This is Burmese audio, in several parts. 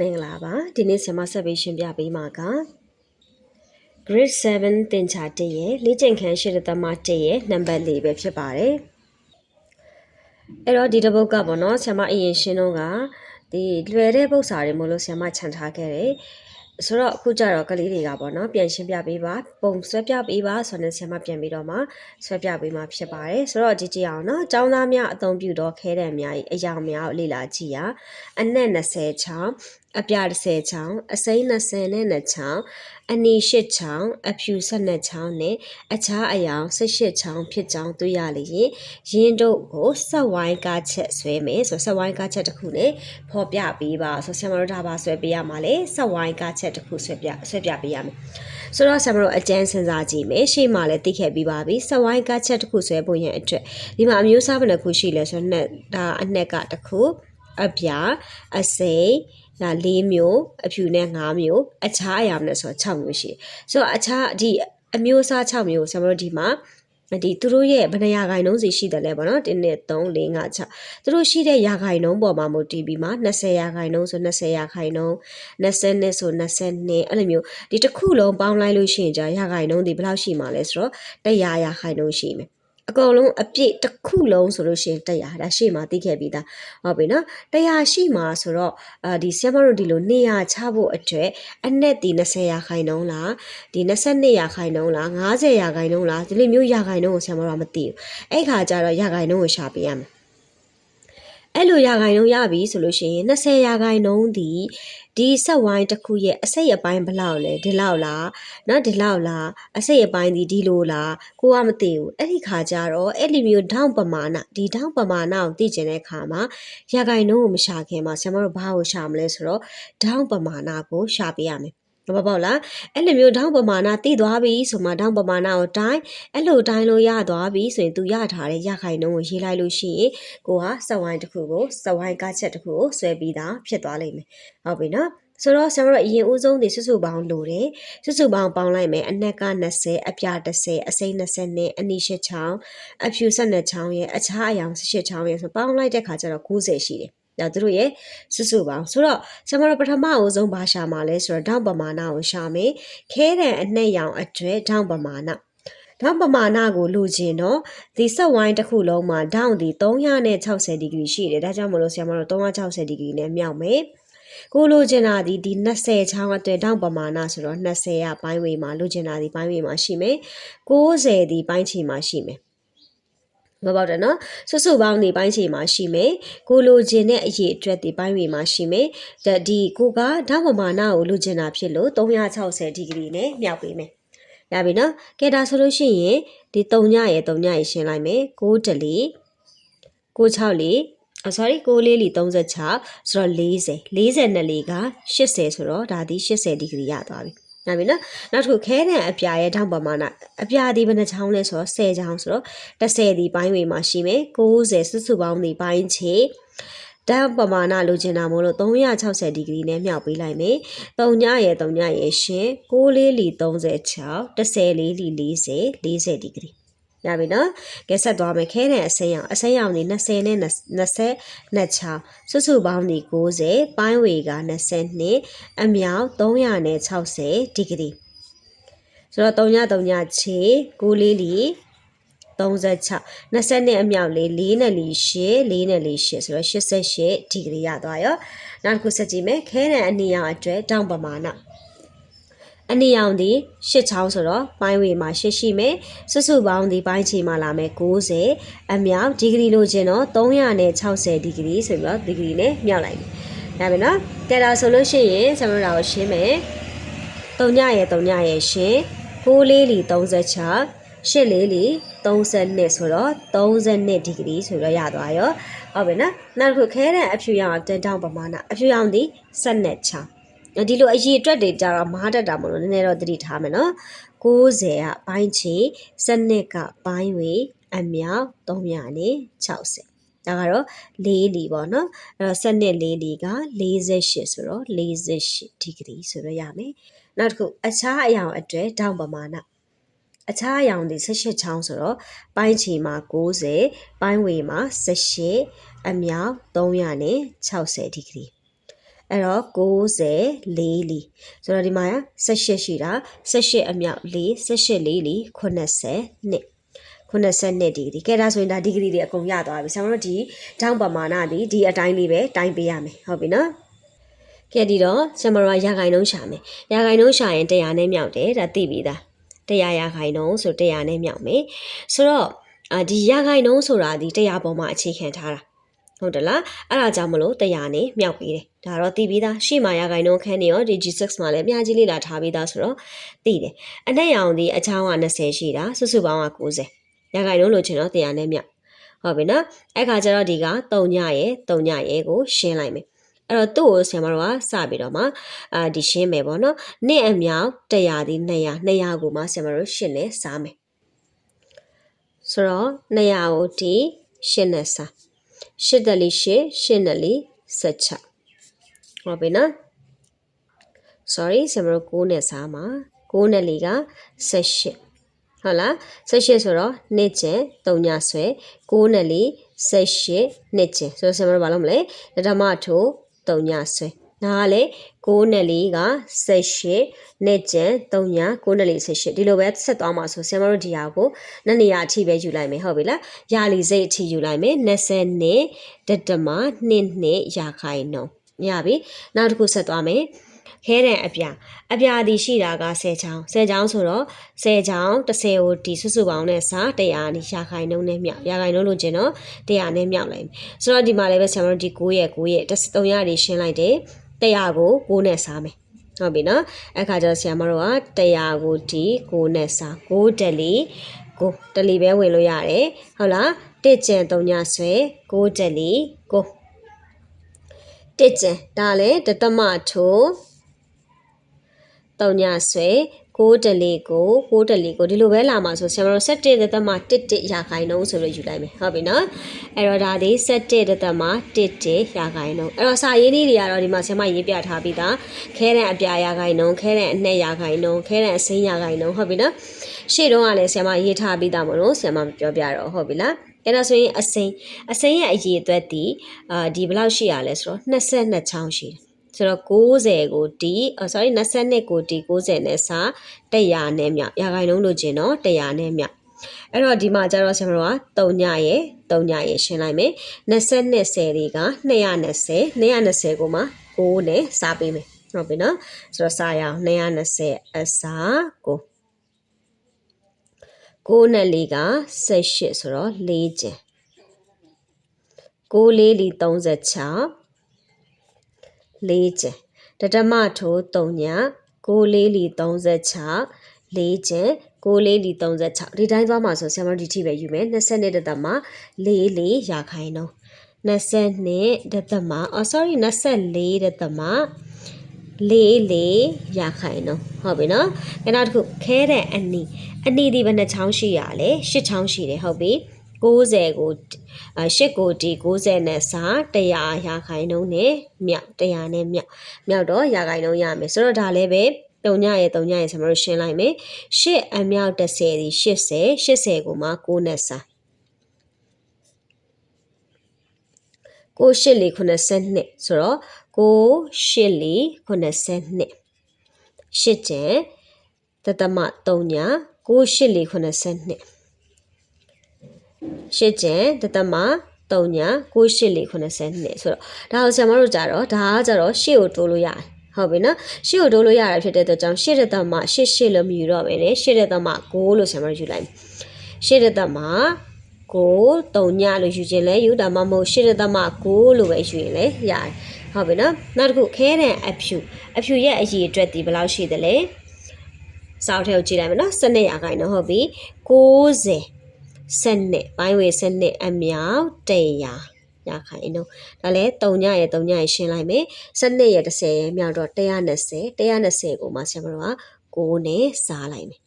မင်္ဂလာပါဒီနေ့ဆရာမဆက်ပြီးရှင်းပြပေးမှာက grade 7သင်ချာ1ရဲ့လေ့ကျင့်ခန်းရှိတဲ့သမ1ရဲ့နံပါတ်4ပဲဖြစ်ပါတယ်အဲ့တော့ဒီတစ်ပုဒ်ကပေါ့နော်ဆရာမအရင်ရှင်းတော့ကဒီလွယ်တဲ့ပုဒ်စာတွေမို့လို့ဆရာမခြံထားခဲ့တယ်ဆိုတော့အခုကျတော့ကလေးတွေကပေါ့နော်ပြန်ရှင်းပြပေးပါပုံဆွဲပြပေးပါဆိုတော့ဆရာမပြန်ပြီးတော့မှဆွဲပြပေးမှာဖြစ်ပါတယ်ဆိုတော့ကြည့်ကြည့်အောင်နော်ចောင်းသားများအသုံးပြုတော့ခဲတံများအရာများကိုလေ့လာကြည့်ရအနက်20ချောင်း အပြ30ချောင်းအစိမ်း20နဲ့2ချောင်းအနီ8ချောင်းအဖြူ12ချောင်းနဲ့အခြားအယောင်18ချောင်းဖြစ်ကြောင်းတွေ့ရလေရင်ရင်းတို့ကိုဆက်ဝိုင်းကားချက်ဆွဲမယ်ဆိုဆက်ဝိုင်းကားချက်တစ်ခုနဲ့ဖော်ပြပေးပါဆိုဆရာမတို့ဒါပါဆွဲပေးရမှာလေဆက်ဝိုင်းကားချက်တစ်ခုဆွဲပြဆွဲပြပေးရမယ်ဆိုတော့ဆရာမတို့အကျန်းစဉ်းစားကြည့်မယ်ရှေ့မှာလည်းသိခဲ့ပြီးပါပြီဆက်ဝိုင်းကားချက်တစ်ခုဆွဲဖို့ရင်အတွက်ဒီမှာအမျိုးအစားဘယ်နှခုရှိလဲဆိုတော့ဒါအနှက်ကတစ်ခုအပြာအစိမ်း ဒါ၄မျိုးအဖြူနဲ့၅မျိုးအခြားအရာနဲ့ဆိုတော့6မျိုးရှိဆိုတော့အခြားဒီအမျိုးအစား6မျိုးဆရာမတို့ဒီမှာဒီသူတို့ရဲ့ဗနရာဂိုင်နှုံးစီရှိတယ်လဲပေါ့နော်1နဲ့3 4 5 6သူတို့ရှိတဲ့ရာဂိုင်နှုံးပေါ်မှာမို့တီးပြီးမှ20ရာဂိုင်နှုံးဆို20ရာဂိုင်နှုံး20နဲ့ဆို20အဲ့လိုမျိုးဒီတစ်ခုလုံးပေါင်းလိုက်လို့ရှိရင်ကြာရာဂိုင်နှုံးဒီဘယ်လောက်ရှိမှာလဲဆိုတော့100ရာဂိုင်နှုံးရှိမယ် အကုန်လုံးအပြည့်တစ်ခုလုံးဆိုလို့ရှိရင်100ဒါရှေ့မှာသိခဲ့ပြီးသားဟုတ်ပြီနော်100ရှိမှာဆိုတော့အာဒီဆီယမတို့ဒီလိုနေရာချဖို့အတွက်အနက်ဒီ20ရာခိုင်နှုန်းလားဒီ22ရာခိုင်နှုန်းလား90ရာခိုင်နှုန်းလားဒီလိုမျိုးရာခိုင်နှုန်းကိုဆီယမတို့ကမသိဘူးအဲ့ခါကျတော့ရာခိုင်နှုန်းကိုရှာပေးရမယ်အဲ့လိုရာခိုင်နှုန်းရပြီဆိုလို့ရှိရင်20ရာခိုင်နှုန်းဒီ ဒီဆက်ဝိုင်းတစ်ခုရဲ့အစိတ်အပိုင်းဘယ်လောက်လဲဒီလောက်လားနော်ဒီလောက်လားအစိတ်အပိုင်းဒီဒီလိုလားကိုကမသိဘူးအဲ့ဒီခါကျတော့အဲ့ဒီမျိုးဒေါင်းပမာဏဒီဒေါင်းပမာဏကိုသိကျင်တဲ့ခါမှာရာခိုင်နှုန်းကိုမရှာခင်မှာဆရာမတို့ဘာကိုရှာမလဲဆိုတော့ဒေါင်းပမာဏကိုရှာပေးရမယ် မပေါ့လားအဲ့လိုမျိုးဒေါင်းပမာဏတည်သွားပြီဆိုမှဒေါင်းပမာဏကိုတိုင်းအဲ့လိုတိုင်းလို့ရသွားပြီဆိုရင် तू ရထားတဲ့ရခိုင်နှုန်းကိုရေးလိုက်လို့ရှိရင်ကိုကစက်ဝိုင်းတစ်ခုကိုစက်ဝိုင်းကချက်တစ်ခုကိုဆွဲပြီးသားဖြစ်သွားလိမ့်မယ်ဟုတ်ပြီနော်ဆိုတော့ဆရာတို့အရင်ဦးဆုံးဒီစုစုပေါင်းလိုတယ်စုစုပေါင်းပေါင်းလိုက်မယ်အနက်က20အပြ30အစိမ်း20နဲ့အနီရှစ်ချောင်းအဖြူ12ချောင်းရဲ့အခြားအယောင်18ချောင်းရဲ့ဆိုပေါင်းလိုက်တဲ့ခါကျတော့90ရှိတယ် ဒါသူတို့ရဲ့စုစုပေါင်းဆိုတော့ဆရာမတို့ပထမအဦးဆုံးဘာရှာမှာလဲဆိုတော့ဒေါင်းပမာဏကိုရှာမယ်ခဲတံအနှက်ရောင်အကျွဲဒေါင်းပမာဏဒေါင်းပမာဏကိုလိုချင်တော့ဒီဆက်ဝိုင်းတစ်ခုလုံးမှာဒေါင်းဒီ360ဒီဂရီရှိတယ်ဒါကြောင့်မလို့ဆရာမတို့360ဒီဂရီနဲ့မြောက်မယ်ကိုလိုချင်တာဒီဒီ20ချောင်းအတွက်တောင်းပမာဏဆိုတော့20ရပိုင်းဝေးမှာလိုချင်တာဒီပိုင်းဝေးမှာရှိမယ်60ဒီပိုင်းချီမှာရှိမယ် မပေါ့တယ်နော်ဆွဆွပေါင်းဒီပိုင်းချီမှာရှိမယ်ကိုလိုချင်တဲ့အရေးအတွက်ဒီပိုင်းဝေးမှာရှိမယ်ဒီကိုကတောင်းပမာဏကိုလိုချင်တာဖြစ်လို့360ဒီဂရီနဲ့မြောက်ပေးမယ်ရပြီနော်ကဲဒါဆိုလို့ရှိရင်ဒီ3ညရဲ့3ညရဲ့ရှင်းလိုက်မယ်6တလီ6 6လီအ sorry 6လေးလီ36ဆိုတော့40 40နဲ့လေးက80ဆိုတော့ဒါဒီ80ဒီဂရီရသွားပြီ။ နားပြီနော်။နောက်တစ်ခုခဲတံအပြာရဲ့ထောင်ပမာဏအပြာဒီဘယ်နှချောင်းလဲဆိုတော့10ချောင်းဆိုတော့30ဒီပိုင်းဝေမှာရှိမယ်။90စုစုပေါင်းဒီပိုင်းချေတန်းပမာဏလိုချင်တာမို့လို့360ဒီဂရီနဲ့မြောက်ပေးလိုက်မယ်။3ညရဲ့3ညရဲ့ရှင်6လေးလီ36 10လေးလီ40 40ဒီဂရီ။ ရပြီနော်ကဲဆက်သွားမယ်ခဲတဲ့အစိမ်းရောင်အစိမ်းရောင်နေ20နဲ့20 2ချောင်းစုစုပေါင်းနေ90ပိုင်းဝေက22အမြောက်360ဒီဂရီဆိုတော့3ည3ညချေ9လေးလီ36 20နဲ့အမြောက်လေး4နဲ့လေး8 4နဲ့လေး8ဆိုတော့88ဒီဂရီရသွားရောနောက်တစ်ခုဆက်ကြည့်မယ်ခဲတဲ့အနီရောင်အတွက်တောင်ပမာဏ အနီရောင်ဒီရှစ်ချောင်းဆိုတော့ပိုင်းဝေမှာရှစ်ရှိမယ်စွစုပေါင်းဒီပိုင်းချီမှာလာမယ်90အမြောက်ဒီဂရီလို့ချင်းတော့360ဒီဂရီဆိုပြီးတော့ဒီဂရီနဲ့မြောက်လိုက်ပြီဒါပဲနော်ကဲဒါဆိုလို့ရှိရင်ကျွန်တော်တို့ရှင်းမယ်3ညရဲ့3ညရဲ့ရှင်း6လေးလီ36 8လေးလီ32ဆိုတော့32ဒီဂရီဆိုတော့ရသွားရောဟုတ်ပြီနော်နောက်တစ်ခုခဲတဲ့အဖြူရောင်တန်တောင်ပမာဏအဖြူရောင်ဒီ12ချောင်း ဒီလိုအရေးအတွက်တွေကြတော့မားတတ်တာမလို့နည်းနည်းတော့သတိထားမယ်နော်90ကပိုင်းချီစနစ်ကပိုင်းဝေအမြောက်360ဒါကတော့၄လီပေါ့နော်အဲ့တော့စနစ်၄လီက48ဆိုတော့48ဒီဂရီဆိုတော့ရမယ်နောက်တစ်ခုအခြားအရာအတွက်တောင်ပမာဏအခြားအယောင်ဒီ18ချောင်းဆိုတော့ပိုင်းချီမှာ90ပိုင်းဝေမှာ18အမြောက်360ဒီဂရီ အဲ့တော့94လီဆိုတော့ဒီမှာ18ရှိတာ18အမြောက်4 18လေးလီ80နှစ်82ဒီဂရီကဲဒါဆိုရင်ဒါဒီဂရီတွေအကုန်ရသွားပြီဆရာမတို့ဒီတောင်းပမာဏဒီဒီအတိုင်းလေးပဲတိုင်းပေးရမယ်ဟုတ်ပြီနော်ကဲဒီတော့ဆရာမတို့ကရာခိုင်နှုန်းရှာမယ်ရာခိုင်နှုန်းရှာရင်100နဲ့မြောက်တယ်ဒါသိပြီသား100ရာခိုင်နှုန်းဆို100နဲ့မြောက်မယ်ဆိုတော့အာဒီရာခိုင်နှုန်းဆိုတာဒီ100ပေါ်မှာအခြေခံထားတာ ဟုတ်တယ်လားအဲ့ဒါကြောင့်မလို့100နဲ့မြောက်ပေးတယ်ဒါတော့သိပြီးသားရှေ့မှာရာခိုင်နှုန်းခန်းနေရောဒီ G6 မှာလည်းအများကြီးလေ့လာထားပြီးသားဆိုတော့သိတယ်အနက်ရောင်ဒီအချောင်းက20ရှိတာစုစုပေါင်းက90ရာခိုင်နှုန်းလို့ချင်တော့100နဲ့မြောက်ဟုတ်ပြီနော်အဲ့ခါကျတော့ဒီက3ညရဲ့3ညရဲ့ကိုရှင်းလိုက်မယ်အဲ့တော့သူ့ကိုဆရာမတို့ကစပြီးတော့မှအာဒီရှင်းမယ်ပေါ့နော်နေ့အမြောက်100ဒီ200 200ကိုမှဆရာမတို့ရှင်းနဲ့စားမယ်ဆိုတော့200ကိုဒီရှင်းနဲ့စား ရှစ်တယ်လီရှစ်ရှင်းတယ်လီ16ဟုတ်ပြီနော် sorry ဆရာမတို့9နဲ့စားမှာ9နဲ့လီက18ဟုတ်လား18ဆိုတော့နှစ်ကျင်3ညဆွဲ9နဲ့လီ18နှစ်ကျင်ဆိုတော့ဆရာမတို့ဘာလုပ်မလဲဓမ္မထိုး3ညဆွဲဒါကလေ 6နဲ့4က18နှစ်ကျန်3ည6နဲ့4 18ဒီလိုပဲဆက်သွားမှာဆိုဆရာမတို့ဒီဟာကိုနှစ်နေရာအထိပဲယူလိုက်မယ်ဟုတ်ပြီလားရာလီစိတ်အထိယူလိုက်မယ်20နှစ်တတမ2နှစ်ရာခိုင်နှုန်းရပြီနောက်တစ်ခုဆက်သွားမယ်ခဲတဲ့အပြာအပြာဒီရှိတာက10ချောင်း10ချောင်းဆိုတော့10ချောင်း30ကိုဒီစုစုပေါင်းနဲ့စား100နီရာခိုင်နှုန်းနဲ့မြောက်ရာခိုင်နှုန်းလို့ကျင်တော့100နဲ့မြောက်လိုက်ဆိုတော့ဒီမှာလည်းပဲဆရာမတို့ဒီ9ရဲ့9ရဲ့3ရတွေရှင်းလိုက်တယ် 100ကို9နဲ့စားမယ်ဟုတ်ပြီနော်အခါကျတော့ဆရာမတို့က100ကိုဒီ9နဲ့စား9တယ်လီကိုတလီပဲဝင်လို့ရတယ်ဟုတ်လားတစ်ကျန်3ညဆွဲ9တယ်လီကိုတစ်ကျန်ဒါလည်းတတမထိုးတုံညာဆွဲ 6တလီကို6တလီကိုဒီလိုပဲလာမှာဆိုဆရာမတို့17တသမ11ရာခိုင်နှုန်းဆိုလို့ယူလိုက်မယ်ဟုတ်ပြီနော်အဲ့တော့ဒါဒီ17တသမ11ရာခိုင်နှုန်းအဲ့တော့စာရေးနည်းတွေကတော့ဒီမှာဆရာမရေးပြထားပြီးသားခဲတဲ့အပြာရာခိုင်နှုန်းခဲတဲ့အနှက်ရာခိုင်နှုန်းခဲတဲ့အစိမ်းရာခိုင်နှုန်းဟုတ်ပြီနော်ရှေ့တုန်းကလည်းဆရာမရေးထားပြီးသားမလို့ဆရာမပြောပြတော့ဟုတ်ပြီလားအဲ့ဒါဆိုရင်အစိမ်းအစိမ်းရဲ့အရေးအတွက်ဒီအာဒီဘယ်လောက်ရှိရလဲဆိုတော့22ချောင်းရှိတယ် ဆိုတော့90ကိုဒီ sorry 22ကိုဒီ90နဲ့စာ100နဲ့မြောက်ရာခိုင်နှုန်းလို့ကျင်တော့100နဲ့မြောက်အဲ့တော့ဒီမှာကျတော့ဆရာမတို့က3ညရဲ့3ညရဲ့ရှင်းလိုက်မယ်22 10တွေက220 220ကိုမှ6နဲ့စားပေးမယ်ဟုတ်ပြီနော်ဆိုတော့စာရအောင်220အစားကို6နဲ့4က18ဆိုတော့4ကျင်6လေးလီ36 ၄ကျင်တတမထိုး3ည6လေးလီ36 4ကျင်6လေးလီ36ဒီတိုင်းသွားမှာဆိုဆရာမတို့ဒီထိပဲယူမယ်22တသမ4လေးရာခိုင်နှုန်း22တသမအော် sorry 24တသမလေးလေးရာခိုင်နှုန်းဟုတ်ပြီနော်။နောက်တစ်ခုခဲတဲ့အနီအနီဒီဘယ်နှချောင်းရှိရလဲ၈ချောင်းရှိတယ်ဟုတ်ပြီ။ 90ကို8ကိုဒီ90နဲ့စာ100ရာခိုင်နှုန်းနဲ့မြောက်100နဲ့မြောက်မြောက်တော့ရာခိုင်နှုန်းရမယ်ဆိုတော့ဒါလည်းပဲတုံညရဲ့တုံညရဲ့ကျွန်တော်တို့ရှင်းလိုက်မယ်8အမြောက်30ဒီ80 80ကိုမှ9နဲ့စာကိုရှစ်လီ82ဆိုတော့ကိုရှစ်လီ82ရှစ်ကျန်တသမ3ညကိုရှစ်လီ82 ရှစ်ကျန်တသမ3ည98လေး80နှစ်ဆိုတော့ဒါကိုဆရာမတို့ကြတော့ဒါကကြတော့ရှေ့ကိုတိုးလို့ရတယ်ဟုတ်ပြီနော်ရှေ့ကိုတိုးလို့ရတာဖြစ်တဲ့အတွက်ကြောင့်ရှေ့တသမရှစ်ရှစ်လို့မြည်တော့မယ်လေရှေ့တသမ6လို့ဆရာမတို့ယူလိုက်ရှေ့တသမကို3ညလို့ယူခြင်းလဲယူဒါမှမဟုတ်ရှေ့တသမ6လို့ပဲယူရင်လဲရတယ်ဟုတ်ပြီနော်နောက်တစ်ခုခဲတဲ့အဖြူအဖြူရဲ့အရေးအတွက်ဒီဘယ်လောက်ရှိသလဲစောက်ထဲကိုကြည့်လိုက်မယ်နော်စနစ်ရခိုင်တော့ဟုတ်ပြီ60 စနစ်ပိုင်းဝေစနစ်အမြောက်100ရခိုင်နှုန်းဒါလည်း3ညရဲ့3ညရဲ့ရှင်းလိုက်မယ်စနစ်ရဲ့30ရဲ့မြောက်တော့120 120ကိုမှဆရာမတို့က6နဲ့စားလိုက်မယ်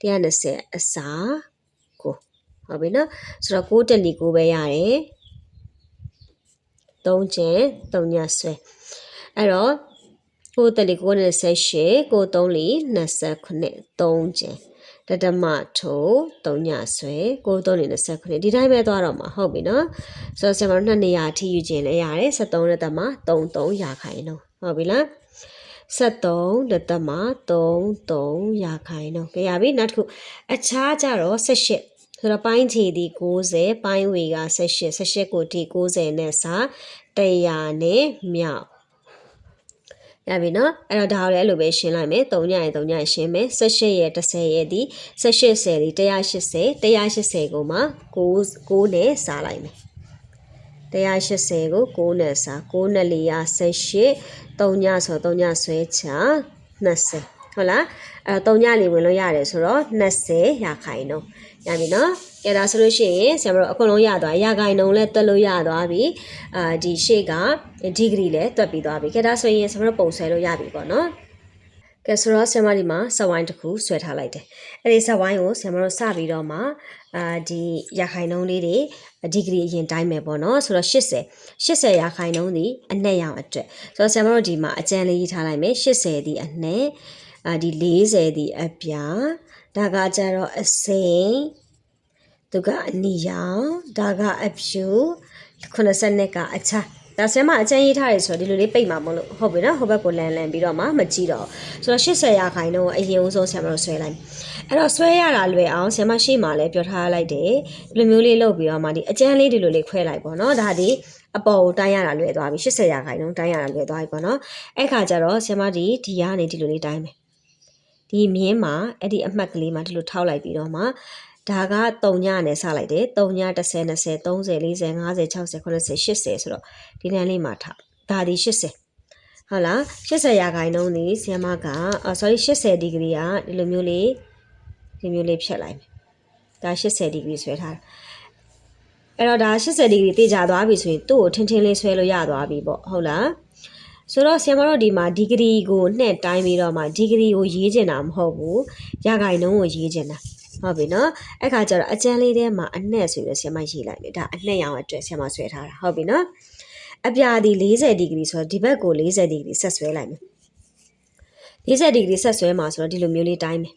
120အစားကိုဟုတ်ပြီနော်ဆိုတော့6တက်လီ6ပဲရတယ်3ကျင်3ညဆွဲအဲ့တော့ကိုတက်လီ9နဲ့18ကို3လီ29 3ကျင် တတမထိုး3ညဆွဲ9 3နေ29ဒီတိုင်းပဲသွားတော့မှာဟုတ်ပြီနော်ဆိုတော့ဆရာမတို့နှစ်နေရာအထိယူခြင်းလည်းရတယ်73တတမ33ရာခိုင်နှုန်းဟုတ်ပြီလား73တတမ33ရာခိုင်နှုန်းကြရပြီနောက်တစ်ခုအခြားကြတော့18ဆိုတော့ပိုင်းခြေဒီ90ပိုင်းဝေက18 18ကိုဒီ90နဲ့စာ100နဲ့မြောက် ရပြီနော်အဲ့တော့ဒါကိုလည်းအဲ့လိုပဲရှင်းလိုက်မယ်3ညရင်3ညရင်ရှင်းမယ်18ရဲ့10ရဲ့ဒီ18 10ဒီ180 180ကိုမှ6 6နဲ့စားလိုက်မယ်180ကို6နဲ့စား6နဲ့4ရ18 3ညဆို3ညဆွဲချ20ဟုတ်လားအဲ့တော့3ညလေးဝင်လို့ရတယ်ဆိုတော့20ရာခိုင်နှုန်း ရပြီနော်ကဲဒါဆိုလို့ရှိရင်ဆရာမတို့အကုန်လုံးရသွားရာခိုင်နှုန်းလည်းတွက်လို့ရသွားပြီအာဒီရှေ့ကဒီဂရီလည်းတွက်ပြီးသွားပြီကဲဒါဆိုရင်ဆရာမတို့ပုံဆွဲလို့ရပြီပေါ့နော်ကဲဆိုတော့ဆရာမဒီမှာစက်ဝိုင်းတစ်ခုဆွဲထားလိုက်တယ်အဲ့ဒီစက်ဝိုင်းကိုဆရာမတို့စပြီးတော့မှအာဒီရာခိုင်နှုန်းလေးတွေဒီဂရီအရင်တိုင်းမယ်ပေါ့နော်ဆိုတော့80 80ရာခိုင်နှုန်းဒီအနက်ရောင်အတွက်ဆိုတော့ဆရာမတို့ဒီမှာအကျန်းလေးရေးထားလိုက်မယ်80ဒီအနက်အာဒီ40ဒီအပြာ ဒါကကြတော့အစိမ်းသူကအနီရောင်ဒါကအဖြူ80နှစ်ကအချာဒါဆရာမအချမ်းရေးထားရဆိုတော့ဒီလိုလေးပိတ်မှာမလို့ဟုတ်ပြီနော်ဟိုဘက်ကိုလန်လန်ပြီးတော့မှမကြည့်တော့ဆိုတော့80ရာခိုင်နှုန်းအရင်ဦးဆုံးဆရာမတို့ဆွဲလိုက်အဲ့တော့ဆွဲရတာလွယ်အောင်ဆရာမရှိမှလည်းပြောထားလိုက်တယ်ဒီလိုမျိုးလေးလုပ်ပြီးတော့မှဒီအကျန်းလေးဒီလိုလေးခွဲလိုက်ပေါ့နော်ဒါဒီအပေါ်ကိုတိုင်းရတာလွယ်သွားပြီ80ရာခိုင်နှုန်းတိုင်းရတာလွယ်သွားပြီပေါ့နော်အဲ့ခါကျတော့ဆရာမဒီဒီကနေဒီလိုလေးတိုင်းမယ် ဒီမြင်းမှာအဲ့ဒီအမှတ်ကလေးမှာဒီလိုထောက်လိုက်ပြီးတော့မှဒါက3ညနဲ့စလိုက်တယ်3ည10 20 30 40 50 60 80 80ဆိုတော့ဒီနန်းလေးမှာထားဒါဒီ80ဟုတ်လား80ရာခိုင်နှုန်းဒီဆီယမကအော် sorry 80ဒီဂရီကဒီလိုမျိုးလေးဒီမျိုးလေးဖြတ်လိုက်မယ်ဒါ80ဒီဂရီဆွဲထားတာအဲ့တော့ဒါ80ဒီဂရီတေချာသွားပြီဆိုရင်သူ့ကိုထင်းထင်းလေးဆွဲလို့ရသွားပြီပေါ့ဟုတ်လား ဆိုတော့ဆီယမတို့ဒီမှာဒီဂရီကိုနှက်တိုင်းပြီးတော့မှဒီဂရီကိုရေးကျင်တာမဟုတ်ဘူးရာခိုင်နှုန်းကိုရေးကျင်တာဟုတ်ပြီနော်အဲ့ခါကျတော့အကျန်းလေးထဲမှာအနှက်ဆိုပြီးဆရာမရေးလိုက်မယ်ဒါအနှက်ရောင်အတွက်ဆရာမဆွဲထားတာဟုတ်ပြီနော်အပြာဒီ40ဒီဂရီဆိုတော့ဒီဘက်ကို40ဒီဂရီဆက်ဆွဲလိုက်မယ်40ဒီဂရီဆက်ဆွဲမှာဆိုတော့ဒီလိုမျိုးလေးတိုင်းမယ်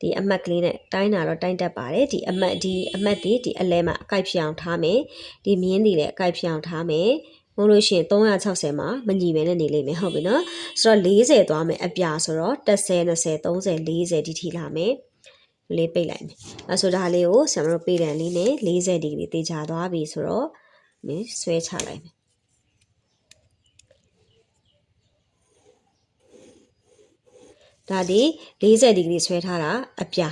ဒီအမတ်ကလေးနဲ့တိုင်းတာတော့တိုင်းတတ်ပါတယ်ဒီအမတ်ဒီအမတ်ဒီဒီအလဲမှာအကိုက်ဖြစ်အောင်ထားမယ်ဒီမြင်းဒီလည်းအကိုက်ဖြစ်အောင်ထားမယ် မဟုတ်လို့ရှိရင်360မှာမညီမဲနဲ့နေလိမ့်မယ်ဟုတ်ပြီနော်ဆိုတော့40သွားမယ်အပြာဆိုတော့10 20 30 40ဒီထိလာမယ်လေးပိတ်လိုက်မယ်အဲဆိုဒါလေးကိုဆရာမတို့ပေးတယ်လေးနဲ့40ဒီဂရီတေချာသွားပြီဆိုတော့မင်းဆွဲချလိုက်မယ်ဒါဒီ40ဒီဂရီဆွဲထားတာအပြာ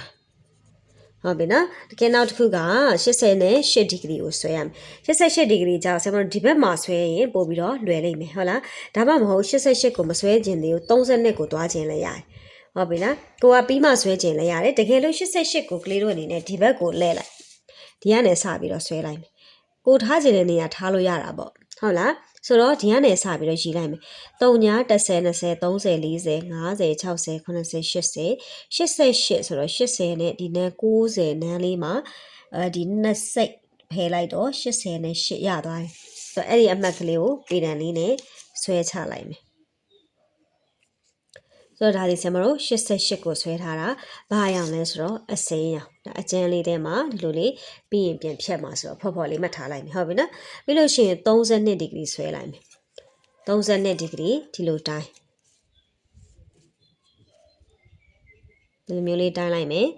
ဟုတ်ပြီနော်တကယ်နောက်တစ်ခုက80နဲ့8ဒီဂရီကိုဆွဲရမယ်88ဒီဂရီကြောင့်ဆရာမတို့ဒီဘက်မှာဆွဲရင်ပို့ပြီးတော့လွယ်လိမ့်မယ်ဟုတ်လားဒါမှမဟုတ်88ကိုမဆွဲခြင်းသေးဘူး32ကိုသွားခြင်းလည်းရတယ်ဟုတ်ပြီလားကိုကပြီးမှဆွဲခြင်းလည်းရတယ်တကယ်လို့88ကိုကလေးတို့အနေနဲ့ဒီဘက်ကိုလဲလိုက်ဒီကနေစပြီးတော့ဆွဲလိုက်မယ်ကိုထားခြင်းတဲ့နေရာထားလို့ရတာပေါ့ဟုတ်လား ဆိုတော့ဒီကနေစပြီးတော့ယူလိုက်မယ်3ည10 20 30 40 50 60 80 80 88ဆိုတော့80နဲ့ဒီနန်း90နန်းလေးမှာအဲဒီနှစ်စိတ်ဖယ်လိုက်တော့80နဲ့8ရသွားပြီဆိုတော့အဲ့ဒီအမှတ်ကလေးကိုပေတံလေးနဲ့ဆွဲချလိုက်မယ် ဆိုတော့ဒါဒီဆရာမတို့88ကိုဆွဲထားတာဘာရောင်လဲဆိုတော့အစိမ်းရောင်ဒါအကျန်းလေးထဲမှာဒီလိုလေးပြီးရင်ပြန်ဖြတ်မှာဆိုတော့ဖော့ဖော့လေးမှတ်ထားလိုက်မယ်ဟုတ်ပြီနော်ပြီးလို့ရှိရင်32ဒီဂရီဆွဲလိုက်မယ်32ဒီဂရီဒီလိုတိုင်းဒီလိုမျိုးလေးတိုင်းလိုက်မယ်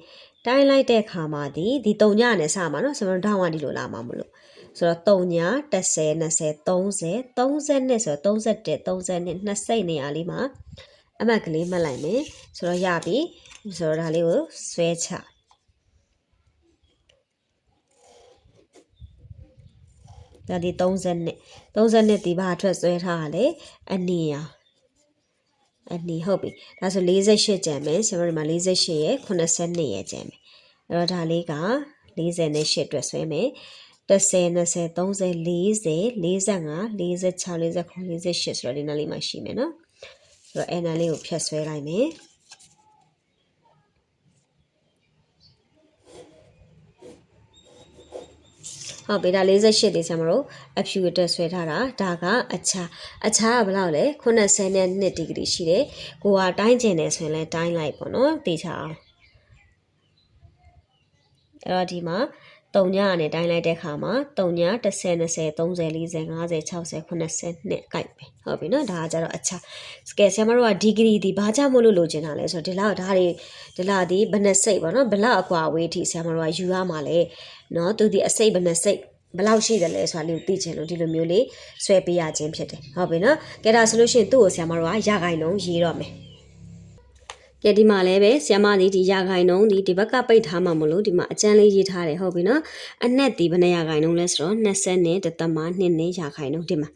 တိုင်းလိုက်တဲ့ခါမှာဒီဒီ3ညနဲ့စမှာနော်ဆရာမတို့ထောင်းကဒီလိုလာမှာမလို့ဆိုတော့3ည10 20 30 30နဲ့ဆိုတော့31 30နဲ့2စိတ်နေရာလေးမှာ အမှတ်ကလေးမှတ်လိုက်မယ်ဆိုတော့ရပြီဆိုတော့ဒါလေးကိုဆွဲချဒါဒီ30နဲ့30နဲ့ဒီဘာအတွက်ဆွဲထားတာလေအနီယာအနီဟုတ်ပြီဒါဆို48ကျန်မယ်ဆရာမဒီမှာ48ရဲ့82ရဲ့ကျန်မယ်အဲ့တော့ဒါလေးက48အတွက်ဆွဲမယ်30 20 30 40 45 46 49 48ဆိုတော့ဒီနားလေးမှာရှိမယ်နော် ဆိုတော့အဲနာလေးကိုဖြတ်ဆွဲလိုက်မယ်ဟုတ်ပြီဒါ48လေးဆရာမတို့အဖြူအတွက်ဆွဲထားတာဒါကအချာအချာကဘယ်လောက်လဲ82ဒီဂရီရှိတယ်ကိုကတိုင်းကျင်တယ်ဆိုရင်လည်းတိုင်းလိုက်ပေါ့နော်တေချာအောင်အဲ့တော့ဒီမှာ 3ညနဲ့တိုင်းလိုက်တဲ့ခါမှာ3ည10 20 30 40 50 60 80နှစ်ကြိုက်ပဲဟုတ်ပြီနော်ဒါကကြတော့အခြားစကယ်ဆရာမတို့ကဒီဂရီဒီဘာကြောင့်မလို့လိုချင်တာလဲဆိုတော့ဒီလောက်ဒါတွေဒီလောက်ဒီဘယ်နှစိတ်ပေါ့နော်ဘယ်လောက်အကွာအဝေးထိဆရာမတို့ကယူရမှာလဲနော်သူဒီအစိတ်ဘယ်နှစိတ်ဘယ်လောက်ရှိတယ်လဲဆိုတာလေးကိုသိချင်လို့ဒီလိုမျိုးလေးဆွဲပေးရခြင်းဖြစ်တယ်ဟုတ်ပြီနော်ကဲဒါဆိုလို့ရှိရင်သူ့ကိုဆရာမတို့ကရခိုင်နှုန်းရေးတော့မယ် ကဲဒီမှာလည်းပဲဆီယမဒီဒီရာခိုင်နှုန်းဒီဒီဘက်ကပိတ်ထားမှာမလို့ဒီမှာအကျန်းလေးရေးထားတယ်ဟုတ်ပြီနော်အနက်ဒီဘယ်နှရာခိုင်နှုန်းလဲဆိုတော့20နဲ့တသမ2နဲ့ရာခိုင်နှုန်းဒီမှာ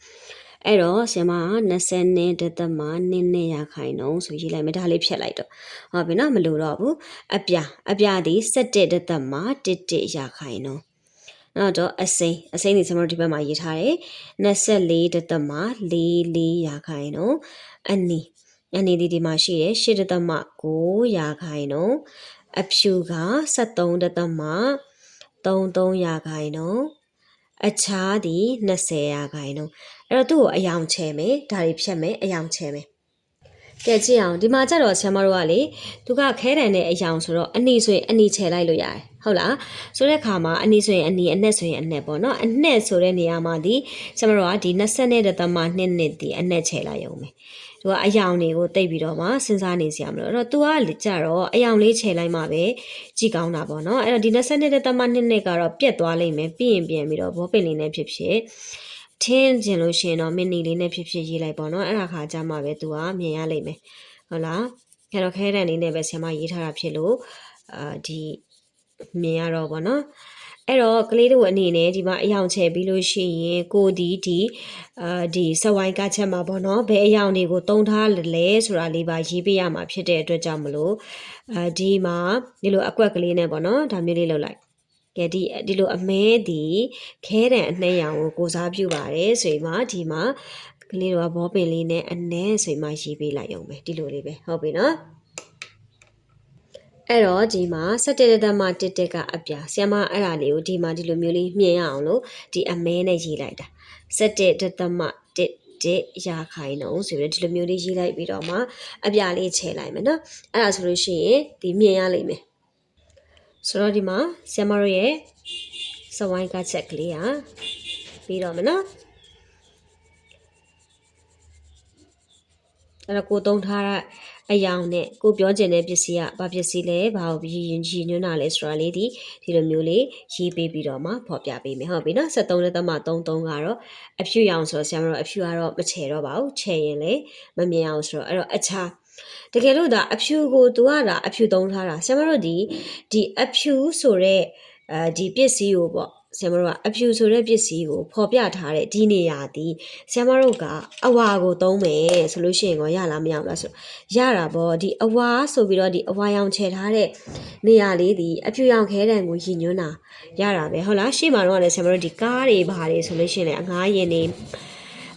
အဲ့တော့ဆီယမက20နဲ့တသမ2နဲ့ရာခိုင်နှုန်းဆိုရေးလိုက်မယ်ဒါလေးဖြတ်လိုက်တော့ဟုတ်ပြီနော်မလို့တော့ဘူးအပြအပြဒီ17တသမ11ရာခိုင်နှုန်းနောက်တော့အစိမ်းအစိမ်းဒီကျွန်တော်ဒီဘက်မှာရေးထားတယ်24တသမ44ရာခိုင်နှုန်းအနီ အနေဒီဒီမှာရှိတယ်8တသမ9ရာခိုင်နှုန်းအဖြူက73တသမ33ရာခိုင်နှုန်းအခြားဒီ20ရာခိုင်နှုန်းအဲ့တော့သူ့ကိုအယောင်ချဲမယ်ဒါတွေဖြတ်မယ်အယောင်ချဲမယ်ကဲကြည့်အောင်ဒီမှာကျတော့ဆရာမတို့ကလေသူကခဲတန်တဲ့အယောင်ဆိုတော့အနီဆိုရင်အနီချဲလိုက်လို့ရတယ်ဟုတ်လားဆိုတဲ့အခါမှာအနီဆိုရင်အနီအနက်ဆိုရင်အနက်ပေါ့နော်အနက်ဆိုတဲ့နေရာမှာဒီဆရာမတို့ကဒီ20နဲ့တသမ2နှစ်ဒီအနက်ချဲလိုက်ရုံပဲ သူကအယောင်တွေကိုတိတ်ပြီးတော့မှစဉ်းစားနေစရာမလိုအဲ့တော့ तू ကကြတော့အယောင်လေးချဲလိုက်မှပဲကြည်ကောင်းတာပေါ့နော်အဲ့တော့ဒီ20နဲ့တသမ2နှစ်ကတော့ပြက်သွားလိမ့်မယ်ပြီးရင်ပြန်ပြီးတော့ဘောပင်လေးနဲ့ဖြစ်ဖြစ်ထင်းကျင်လို့ရှိရင်တော့မင်းနီလေးနဲ့ဖြစ်ဖြစ်ရေးလိုက်ပေါ့နော်အဲ့ဒါခါကြမှာပဲ तू ကမြင်ရလိမ့်မယ်ဟုတ်လားအဲ့တော့ခဲတန်လေးနဲ့ပဲဆရာမရေးထားတာဖြစ်လို့အာဒီမြင်ရတော့ပေါ့နော် အဲ့တော့ကလေးတို့အနေနဲ့ဒီမှာအယောင်ချဲပြီးလို့ရှိရင်ကိုဒီဒီအာဒီစဝိုင်းကချက်မှာပေါ့နော်ဘယ်အယောင်တွေကိုတုံးထားလဲဆိုတာလေးပါရေးပေးရမှာဖြစ်တဲ့အတွက်ကြောင့်မလို့အာဒီမှာဒီလိုအကွက်ကလေးနဲ့ပေါ့နော်ဒါမျိုးလေးလုပ်လိုက်ကဲဒီဒီလိုအမဲဒီခဲတံအနှဲ့ရောင်ကိုကိုစားပြုပါတယ်ဆိုရင်မှဒီမှာကလေးတို့ကဘောပင်လေးနဲ့အနှဲဆိုရင်မှရေးပေးလိုက်အောင်ပဲဒီလိုလေးပဲဟုတ်ပြီနော် အဲ့တော့ဒီမှာ17တက်မှတစ်တက်ကအပြာဆီယမအဲ့ဒါလေးကိုဒီမှာဒီလိုမျိုးလေးမြင်ရအောင်လို့ဒီအမဲနဲ့ရေးလိုက်တာ17တက်မှတစ်တစ်ရာခိုင်နှုန်းဆိုပြီးတော့ဒီလိုမျိုးလေးရေးလိုက်ပြီးတော့မှအပြာလေးချဲလိုက်မယ်နော်အဲ့ဒါဆိုလို့ရှိရင်ဒီမြင်ရလိမ့်မယ်ဆိုတော့ဒီမှာဆီယမတို့ရဲ့စဝိုင်းကချက်ကလေးอ่ะပြီးတော့မယ်နော်အဲ့တော့ကိုသုံးထားတဲ့ အယောင်နဲ့ကိုပြောချင်တဲ့ပစ္စည်းကဘာပစ္စည်းလဲဘာကိုရည်ရင်ရည်ညွှန်းတာလဲဆိုတာလေးဒီဒီလိုမျိုးလေးရေးပေးပြီးတော့မှဖော်ပြပေးမယ်ဟုတ်ပြီနော်73လက်သမ33ကတော့အဖြူရောင်ဆိုတော့ဆရာမတို့အဖြူကတော့မချေတော့ပါဘူးချေရင်လေမမြင်အောင်ဆိုတော့အဲ့တော့အခြားတကယ်လို့ဒါအဖြူကိုသူကဒါအဖြူသုံးထားတာဆရာမတို့ဒီဒီအဖြူဆိုတဲ့အဲဒီပစ္စည်းကိုပေါ့ ဆရာမတို့ကအဖြူဆိုတဲ့ပစ္စည်းကိုဖော်ပြထားတဲ့ဒီနေရာဒီဆရာမတို့ကအဝါကိုသုံးမယ်ဆိုလို့ရှိရင်ရောရလားမရဘူးလားဆိုရတာပေါ့ဒီအဝါဆိုပြီးတော့ဒီအဝါရောင်ချယ်ထားတဲ့နေရာလေးဒီအဖြူရောင်ခဲတံကိုရည်ညွှန်းတာရတာပဲဟုတ်လားရှေ့မှာတော့လည်းဆရာမတို့ဒီကားတွေဘာတွေဆိုလို့ရှိရင်လည်းအငားရင်နေ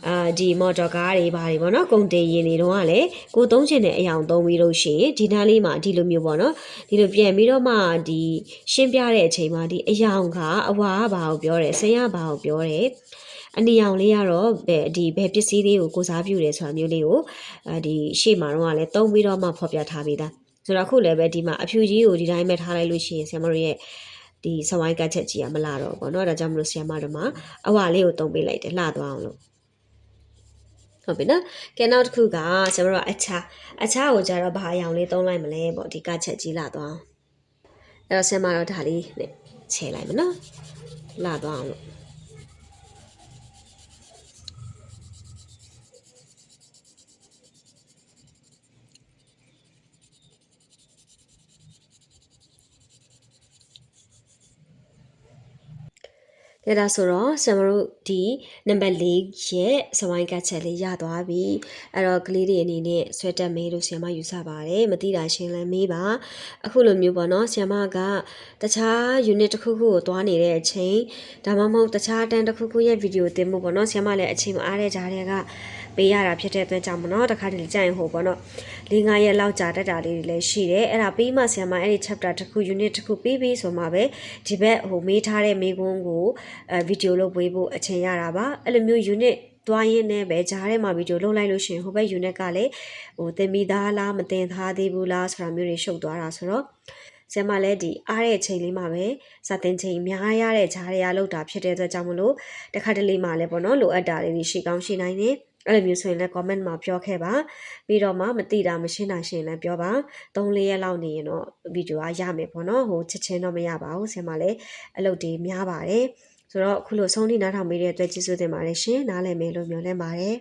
အာဒီမော်တော်ကားတွေဘာတွေပေါ့နော်ကုန်တင်ရင်တွေတော့ကလည်းကိုသုံးချင်တဲ့အယောင်သုံးပြီးလို့ရှိရင်ဒီနားလေးမှာဒီလိုမျိုးပေါ့နော်ဒီလိုပြန်ပြီးတော့မှဒီရှင်းပြတဲ့အချိန်မှာဒီအယောင်ကအဝါကဘာကိုပြောတယ်ဆင်းရဘာကိုပြောတယ်အနီရောင်လေးကတော့ဘယ်ဒီဘယ်ပစ္စည်းလေးကိုကိုစားပြုတယ်ဆိုတာမျိုးလေးကိုအဲဒီရှေ့မှာတော့လည်းတုံးပြီးတော့မှဖော်ပြထားပေးတာဆိုတော့အခုလည်းပဲဒီမှာအဖြူကြီးကိုဒီတိုင်းပဲထားလိုက်လို့ရှိရင်ဆရာမတို့ရဲ့ဒီစဝိုင်းကတ်ချက်ကြီးကမလာတော့ဘူးเนาะဒါကြောင့်မလို့ဆရာမတို့မှာအဝါလေးကိုတုံးပေးလိုက်တယ်လှသွားအောင်လို့ ဟုတ်ပြီနော်ကဲနောက်တစ်ခုကကျွန်တော်တို့အချာအချာကိုကြတော့ဘာအယောင်လေးသုံးလိုက်မလဲပေါ့ဒီကချက်ကြီးလာသွားအောင်အဲ့တော့ဆင်မတော့ဒါလေးနဲ့ခြေလိုက်မနော်လာသွားအောင်လို့ ကဲဒါဆိုတော့ဆမ်မတို့ဒီနံပါတ်၄ရဲ့စဝိုင်းကတ်ချက်လေးရသွားပြီအဲ့တော့ကလေးတွေအနေနဲ့ဆွဲတက်မေးလို့ဆရာမယူဆပါတယ်မသိတာရှင်းလင်းမေးပါအခုလိုမျိုးပေါ့နော်ဆရာမကတခြား unit တစ်ခုခုကိုသွားနေတဲ့အချိန်ဒါမှမဟုတ်တခြားတန်းတစ်ခုခုရဲ့ဗီဒီယိုတင်ဖို့ပေါ့နော်ဆရာမလည်းအချိန်မအားတဲ့ကြားတွေက ပေးရတာဖြစ်တဲ့အတွက်ကြောင့်မနော်တခါတလေကြာရင်ဟိုပေါ့နော်၄၅ရက်လောက်ကြာတတ်တာလေးတွေလည်းရှိတယ်အဲ့ဒါပြီးမှဆရာမအဲ့ဒီ chapter တစ်ခု unit တစ်ခုပြီးပြီးဆိုမှပဲဒီဘက်ဟိုမေးထားတဲ့မေးခွန်းကိုအဲဗီဒီယိုလုပ်ပေးဖို့အချိန်ရတာပါအဲ့လိုမျိုး unit သွားရင်းနဲ့ပဲဂျားထဲမှာဗီဒီယိုလုပ်လိုက်လို့ရှိရင်ဟိုဘက် unit ကလည်းဟိုသင်ပြီးသားလားမသင်သားသေးဘူးလားဆိုတာမျိုးတွေရှုပ်သွားတာဆိုတော့ဆဆရာမလည်းဒီအားတဲ့ချိန်လေးမှာပဲစာသင်ချိန်များရတဲ့ဂျားတွေကလောက်တာဖြစ်တဲ့အတွက်ကြောင့်မလို့တခါတလေမှလည်းပေါ့နော်လိုအပ်တာတွေရှိကောင်းရှိနိုင်တယ် အဲ့လိုမျိုးဆိုရင်လည်း comment မှာပြောခဲ့ပါပြီးတော့မှမသိတာမရှင်းတာရှင်းလည်းပြောပါ3-4ရက်လောက်နေရင်တော့ဗီဒီယိုကရမယ်ပေါ့နော်ဟိုချက်ချင်းတော့မရပါဘူးဆရာမလည်းအလုပ်တွေများပါတယ်ဆိုတော့အခုလိုဆုံးထိနားထောင်ပေးတဲ့အတွက်ကျေးဇူးတင်ပါတယ်ရှင်နားလည်မယ်လို့မျှော်လင့်ပါတယ်